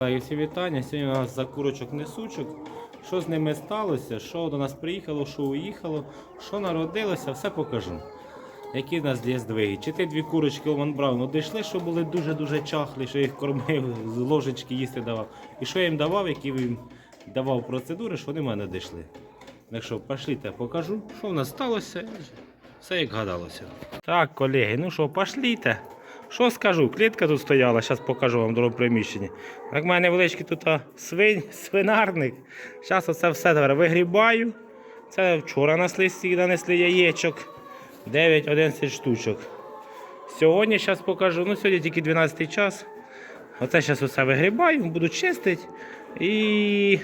Всі вітання. Сьогодні у нас за курочок несучок. Що з ними сталося, що до нас приїхало, що уїхало, що народилося, все покажу. Які в нас є здвиги. Чи ті дві курочки Олман Брауну дійшли, що були дуже-дуже чахлі, що їх кормив, з ложечки їсти давав. І що я їм давав, які їм давав процедури, що вони в мене дійшли. Так що, пошліте, покажу, що в нас сталося. Все як гадалося. Так, колеги, ну що, пошліте. Що скажу? Клітка тут стояла, зараз покажу вам в приміщенні. Так в мене невеличкий тут свинь, свинарник. Зараз оце все тепер вигрібаю. Це вчора стільки нанесли яєчок. 9-11 штучок. Сьогодні зараз покажу. Ну, сьогодні тільки 12 час. Оце зараз усе вигрібаю, буду чистити. І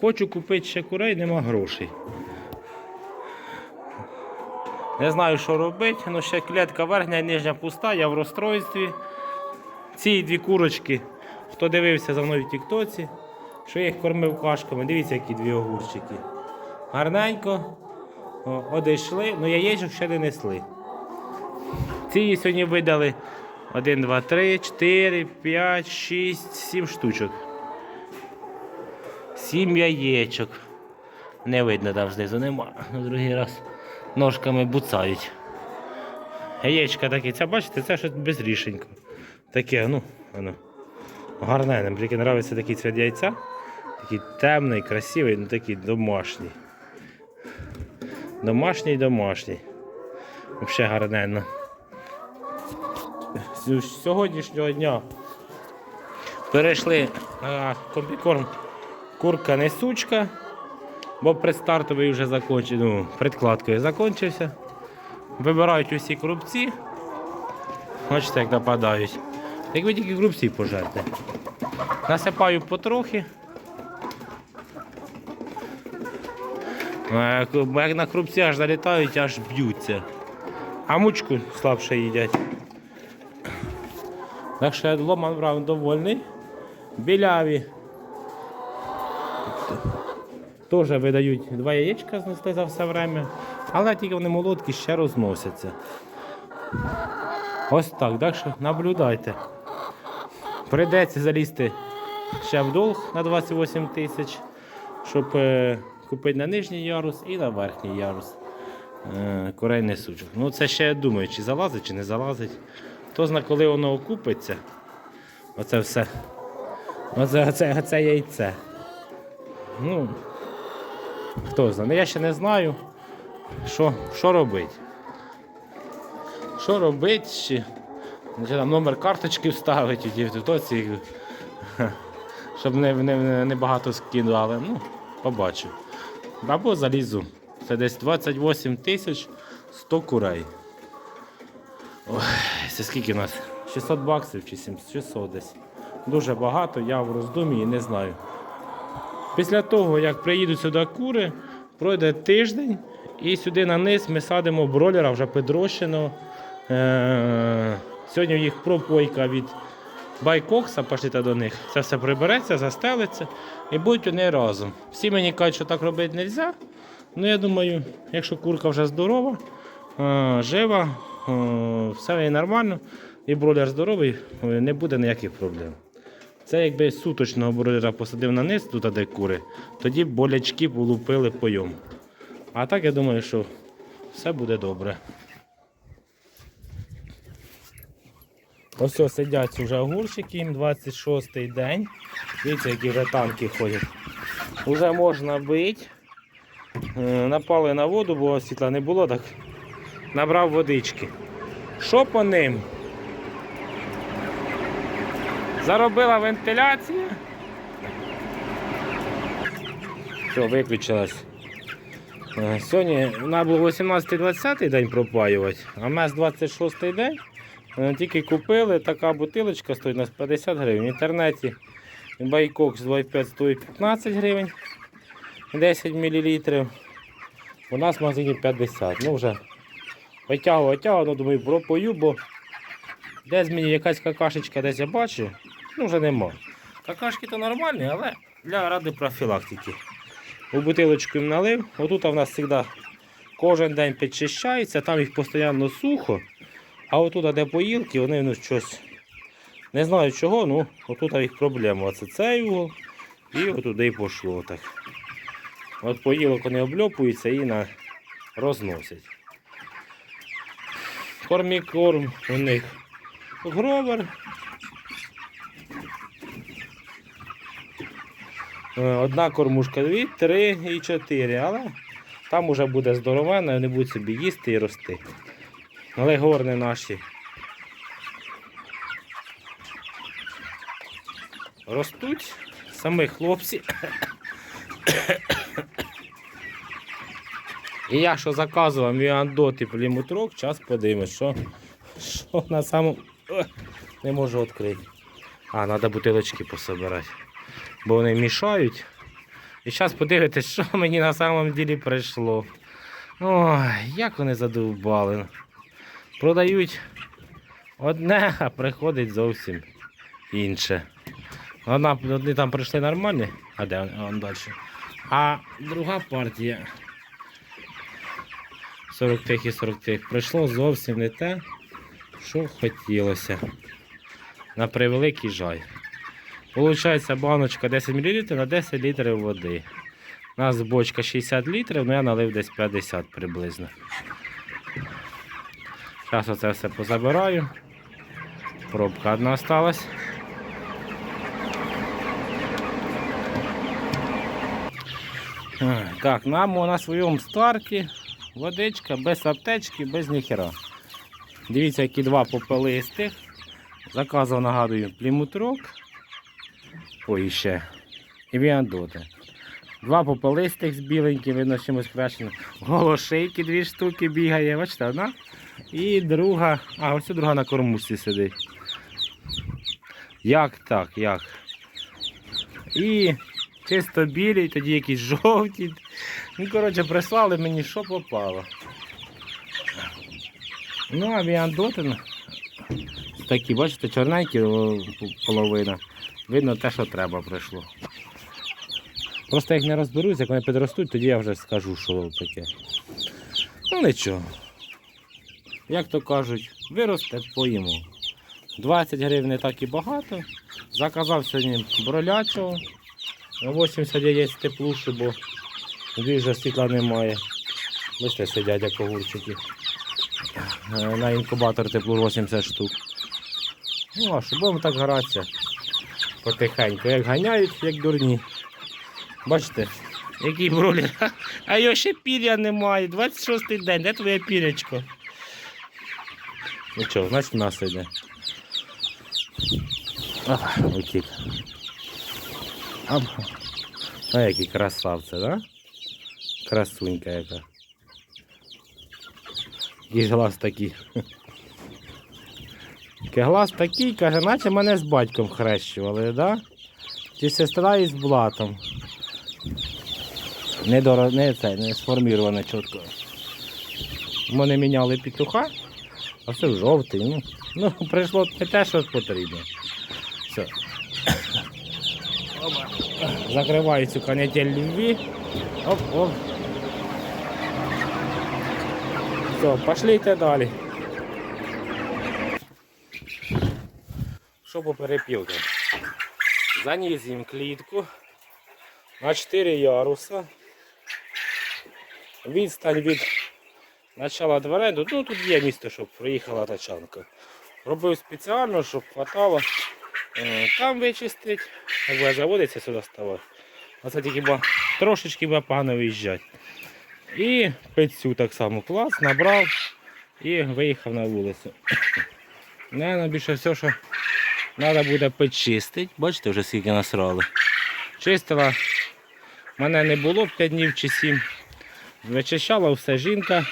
хочу купити ще курей, нема грошей. Не знаю, що робити, але ще клітка верхня і нижня пуста, я в розстройстві. Ці дві курочки, хто дивився за мною в Тіктоці, що я їх кормив кашками, дивіться, які дві огурчики. Гарненько о, одійшли, ну яєчок ще не несли. Ці сьогодні видали 1, 2, 3, 4, 5, 6, 7 штучок. 7 яєчок. Не видно там знизу нема. На другий раз ножками буцають. Яєчка такі, це бачите, це щось безрішенько. Таке, ну, воно. Гарне, нам тільки подобається такий цвіт яйця. Такий темний, красивий, ну такий домашній. Домашній, домашній. Взагалі гарненно. З сьогоднішнього дня перейшли на комбікорм курка несучка. Бо предстартовий вже закончив, ну, предкладкою закінчився. Вибирають усі крупці. Бачите, як нападають. Як ви тільки крупці пожерте. Насипаю потрохи. Е, як на крупці аж залітають, аж б'ються. А мучку слабше їдять. Так що я ломан брав довольний. Біляві. Теж видають два яєчка знесли за все время, але тільки вони молодкі ще розносяться. Ось так, так що наблюдайте. Прийдеться залізти ще в долг на 28 тисяч, щоб е, купити на нижній ярус і на верхній ярус. Е, курей несучок. Ну це ще я думаю, чи залазить, чи не залазить. Хто знає, коли воно окупиться. Оце все. Оце, оце, оце яйце. Ну, Хто знає? Ну, Я ще не знаю, що, що робити. Що робити, чи, там номер карточки вставити в тіктоці, щоб не, не, не багато скидали. Ну, побачу. Або залізу. Це десь 28 тисяч 100 курей. Ой, це скільки у нас? 600 баксів чи 700 600 десь. Дуже багато, я в роздумі і не знаю. Після того, як приїдуть сюди кури, пройде тиждень і сюди на низ ми садимо бройлера вже підрощеного. Е, Сьогодні їх пропойка від байкокса, пошліте до них. Це все прибереться, застелиться і будуть вони разом. Всі мені кажуть, що так робити не можна. Ну, я думаю, якщо курка вже здорова, е, жива, е, все нормально, і бройлер здоровий, не буде ніяких проблем. Це якби суточного бройлера посадив на низ, тут де кури, тоді болячки полупили по йому. А так я думаю, що все буде добре. Ось сидять вже огурчики, їм 26-й день. Дивіться, які вже танки ходять. Уже можна бити. Е, Напали на воду, бо світла не було, так набрав водички. Що по ним? Заробила вентиляція. Все, виключилась. Е, Сьогодні вона було 18-20 день пропаювати, а нас 26 день. Е, Тільки купили, така бутилочка стоїть у нас 50 гривень. В інтернеті байкокс 25 стоїть 15 гривень 10 мл. У нас в магазині 50. Ну вже витягую, витягую, ну думаю, пропою, бо десь мені якась какашечка десь я бачу, ну вже нема. Какашки то нормальні, але для ради профілактики. У бутилочку їм налив. Отут в нас завжди кожен день підчищається, там їх постійно сухо. А отут, де поїлки, вони ну, щось Не знаю чого, ну отут їх проблема. Оце цей угол і отуди й пошло так. От поїлок вони обльопуються і на... розносять. Кормікорм у них гровер. Одна кормушка, дві, три і чотири, але там уже буде здоровена, вони будуть собі їсти і рости. Але горни наші ростуть, самі хлопці. І я що заказував міандот і плімутрок, час подивимось, що, що на самому. Не можу відкрити. А, треба бутилочки пособирати. Бо вони мішають. І зараз подивитесь, що мені на самом ділі прийшло. Ой, як вони задовбали. Продають одне, а приходить зовсім інше. Одна, одні там прийшли нормальні, а де? Вон далі. А друга партія 45 і 45 прийшло зовсім не те, що хотілося. На превеликий жаль. Получається баночка 10 мл на 10 літрів води. У нас бочка 60 літрів, ну я налив десь 50 приблизно. Зараз оце все позабираю. Пробка одна осталась. Так, нам на своєму старті водичка без аптечки, без ніхера. Дивіться, які два попелистих. Заказав, нагадую, плімутрок. Ой, ще. І віандоти. Два попелистих з біленьким, видно, чимось крашено. Голошейки дві штуки бігає, бачите, одна. І друга. А, ось друга на кормушці сидить. Як так, як? І чисто білі, тоді якісь жовті. Ну, коротше, прислали мені, що попало. Ну, а віандотин такі, бачите, чорненькі половина. Видно те, що треба прийшло. Просто як не розберусь, як вони підростуть, тоді я вже скажу, що таке. Ну нічого. Як то кажуть, виросте, поїмо. 20 гривень не так і багато. Заказав сьогодні бролячого. На 80 яєць теплуші, бо вже світла немає. Бачите, сидять як огурчики. На інкубатор тепло 80 штук. Ну, а що будемо так гратися потихеньку. Як ганяють, як дурні. Бачите, який бролер. А його ще пір'я немає. 26-й день, де твоє пірячко? Нічого, значить нас йде. Ах, утік. А які красавці, да? Красунька яка. І глаз такий. Ке глаз такий, каже, наче мене з батьком хрещували, да? Чи сестра із блатом. Не, доро... не, це, не сформіроване чітко. Ми міняли петуха, а все жовтий. Ну, ну прийшло не те, що потрібно. Все. Закриваю цю канетель любві. Оп, оп. Все, пошлите далі. Що по перепілкам? Заніс їм клітку на 4 яруса. Відстань від начала дверей, ну тут є місце, щоб проїхала тачанка. Робив спеціально, щоб хватало е, там вичистити, якби заводиться сюди ставати. Оце тільки ба, трошечки буде погано виїжджати. І пицю так само клас, набрав і виїхав на вулицю. Наверно, більше все, що треба буде почистити. Бачите, вже скільки насрали. Чистила, мене не було 5 днів чи 7. Вичищала все жінка.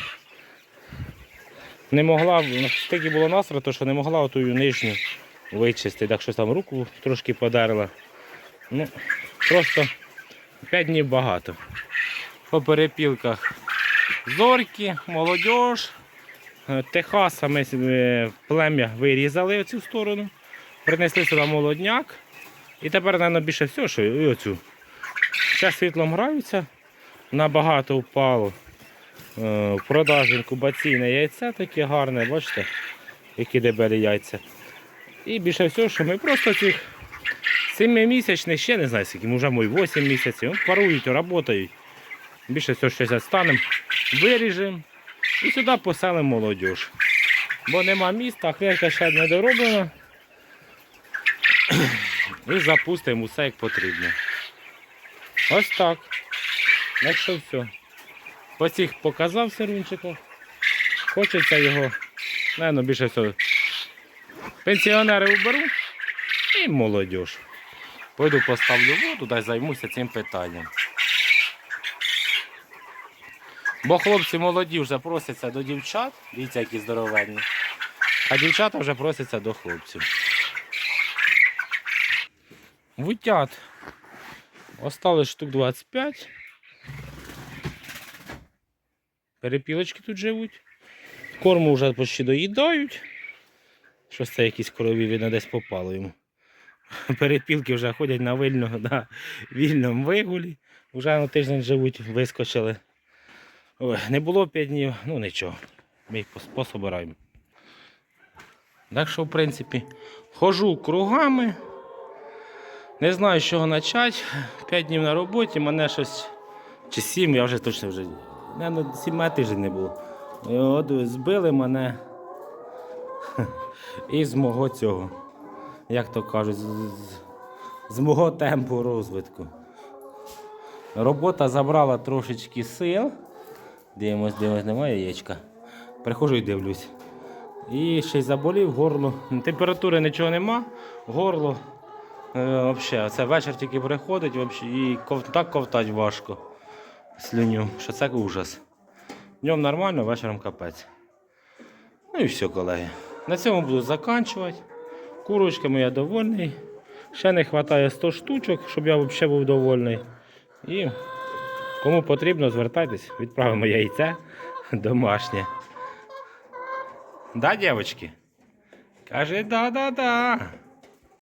Не могла, стільки було насрато, що не могла оту нижню вичистити. Так що там руку трошки подарила. Ну, просто 5 днів багато. По перепілках зорки, молодіж. Е, Техаса ми е, плем'я вирізали цю сторону, принесли сюди молодняк. І тепер, мабуть, більше всього, що і оцю. Зараз світлом граються, набагато впало. Е, В продажу інкубаційне яйце таке гарне, бачите, які дебелі яйця. І більше всього, що ми просто цих 7-місячних, ще не знаю, скільки, може, мої 8 місяців, ну, парують, працюють. Більше всього щось станемо, виріжемо і сюди поселимо молодіж. Бо нема міста, а ще не дороблена. І запустимо усе як потрібно. Ось так. Так що все. Ось їх показав сирунчику. Хочеться його, напевно, більше всього. Пенсіонери уберу і молодіж. Пойду поставлю воду, дай займуся цим питанням. Бо хлопці молоді вже просяться до дівчат, дивіться, які здоровенні. А дівчата вже просяться до хлопців. Вутят. Осталось штук 25. Перепілочки тут живуть. Корму вже почти доїдають. Щось це якісь корові, видно, десь попало йому. Перепілки вже ходять на вильно, на вільному вигулі. Вже на тиждень живуть, вискочили. Ой, не було 5 днів, ну нічого. Ми їх пособираємо. Так що, в принципі, хожу кругами. Не знаю, з чого почати. 5 днів на роботі, мене щось. Чи 7, я вже точно вже. Не, 7 тиждень не було. І От збили мене із мого цього. Як то кажуть, з, з, з мого темпу розвитку. Робота забрала трошечки сил. Дивимось, дивимось, немає яєчка. Приходжу і дивлюсь. І ще й заболів горло. Температури нічого нема, горло. Е, вообще, це вечір тільки приходить і так ковтать важко слюню, що це ужас. Днем нормально, вечором капець. Ну і все, колеги. На цьому буду закінчувати. Курочками я довольний. Ще не вистачає 100 штучок, щоб я взагалі був довольний. І кому потрібно, звертайтесь, відправимо яйце домашнє. Да, дівчатки? Каже, да-да-да.